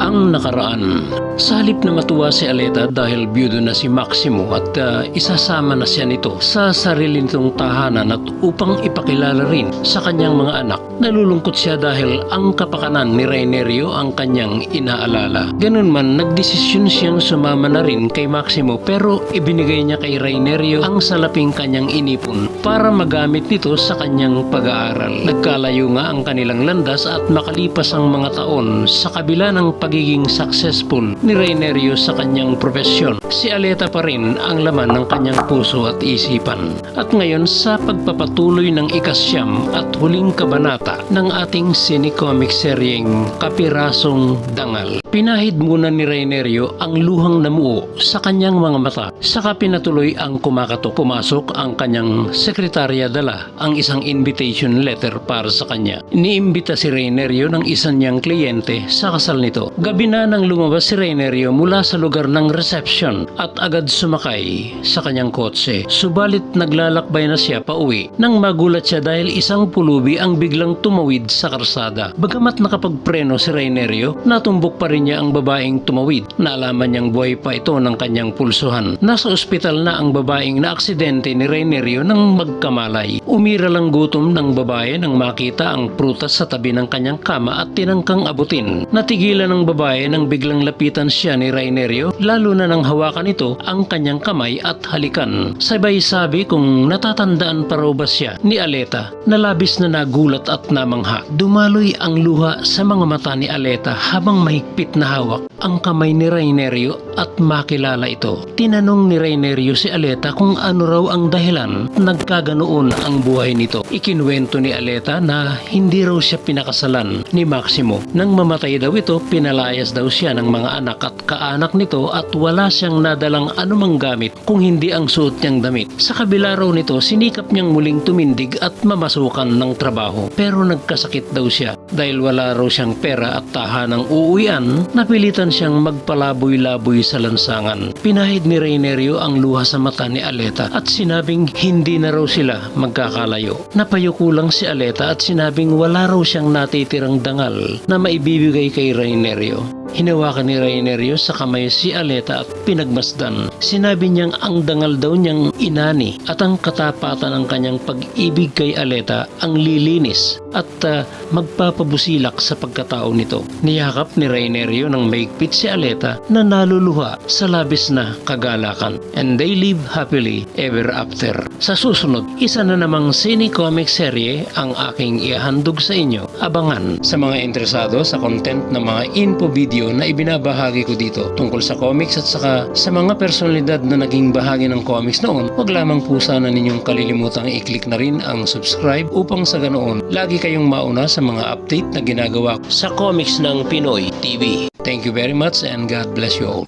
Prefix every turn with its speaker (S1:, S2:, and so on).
S1: ang nakaraan. Sa halip na matuwa si Aleta dahil byudo na si Maximo at ah, isasama na siya nito sa sarili nitong tahanan at upang ipakilala rin sa kanyang mga anak. Nalulungkot siya dahil ang kapakanan ni Rainerio ang kanyang inaalala. Ganun man, nagdesisyon siyang sumama na rin kay Maximo pero ibinigay niya kay Rainerio ang salaping kanyang inipon para magamit nito sa kanyang pag-aaral. Nagkalayo nga ang kanilang landas at makalipas ang mga taon sa kabila ng pagiging successful ni Rainerio sa kanyang profesyon. Si Aleta pa rin ang laman ng kanyang puso at isipan. At ngayon sa pagpapatuloy ng ikasyam at huling kabanata ng ating sinicomic seryeng Kapirasong Dangal. Pinahid muna ni Rainerio ang luhang namuo sa kanyang mga mata. Saka pinatuloy ang kumakatok. Pumasok ang kanyang sekretarya dala ang isang invitation letter para sa kanya. Iniimbita si Rainerio ng isang niyang kliyente sa kasal nito. Gabi na nang lumabas si Rainerio mula sa lugar ng reception at agad sumakay sa kanyang kotse. Subalit naglalakbay na siya pa uwi nang magulat siya dahil isang pulubi ang biglang tumawid sa karsada. Bagamat nakapagpreno si Rainerio, natumbok pa rin niya ang babaeng tumawid. Naalaman niyang buhay pa ito ng kanyang pulsuhan. Nasa ospital na ang babaeng na aksidente ni Rainerio nang magkamalay. Umira lang gutom ng babae nang makita ang prutas sa tabi ng kanyang kama at tinangkang abutin. Natigilan ng babae nang biglang lapitan siya ni Rainerio lalo na nang hawakan ito ang kanyang kamay at halikan. Sabay sabi kung natatandaan pa raw ba siya ni Aleta na labis na nagulat at namangha. Dumaloy ang luha sa mga mata ni Aleta habang mahigpit na hawak ang kamay ni Rainerio at makilala ito. Tinanong ni Rainerio si Aleta kung ano raw ang dahilan nagkaganoon ang buhay nito. Ikinwento ni Aleta na hindi raw siya pinakasalan ni Maximo. Nang mamatay daw ito, pinalayas daw siya ng mga anak at kaanak nito at wala siyang nadalang anumang gamit kung hindi ang suot niyang damit. Sa kabila raw nito, sinikap niyang muling tumindig at mamasukan ng trabaho. Pero nagkasakit daw siya dahil wala raw siyang pera at tahanang uuwian, napilitan siyang magpalaboy-laboy sa lansangan. Pinahid ni Rainerio ang luha sa mata ni Aleta at sinabing hindi na raw sila magkakalayo. Napayuko lang si Aleta at sinabing wala raw siyang natitirang dangal na maibibigay kay Rainerio. Hinawakan ni Rainerio sa kamay si Aleta at pinagmasdan. Sinabi niyang ang dangal daw niyang inani at ang katapatan ng kanyang pag-ibig kay Aleta ang lilinis at ah, magpapabusilak sa pagkatao nito. Niyakap ni Rainerio ng maigpit si Aleta na naluluha sa labis na kagalakan. And they live happily ever after. Sa susunod, isa na namang cine comic serye ang aking ihandog sa inyo. Abangan sa mga interesado sa content ng mga info video na ibinabahagi ko dito tungkol sa comics at saka sa mga personalidad na naging bahagi ng comics noon. Huwag lamang po sana ninyong kalilimutang i-click na rin ang subscribe upang sa ganoon lagi kayong mauna sa mga update na ginagawa ko sa comics ng Pinoy TV. Thank you very much and God bless you all.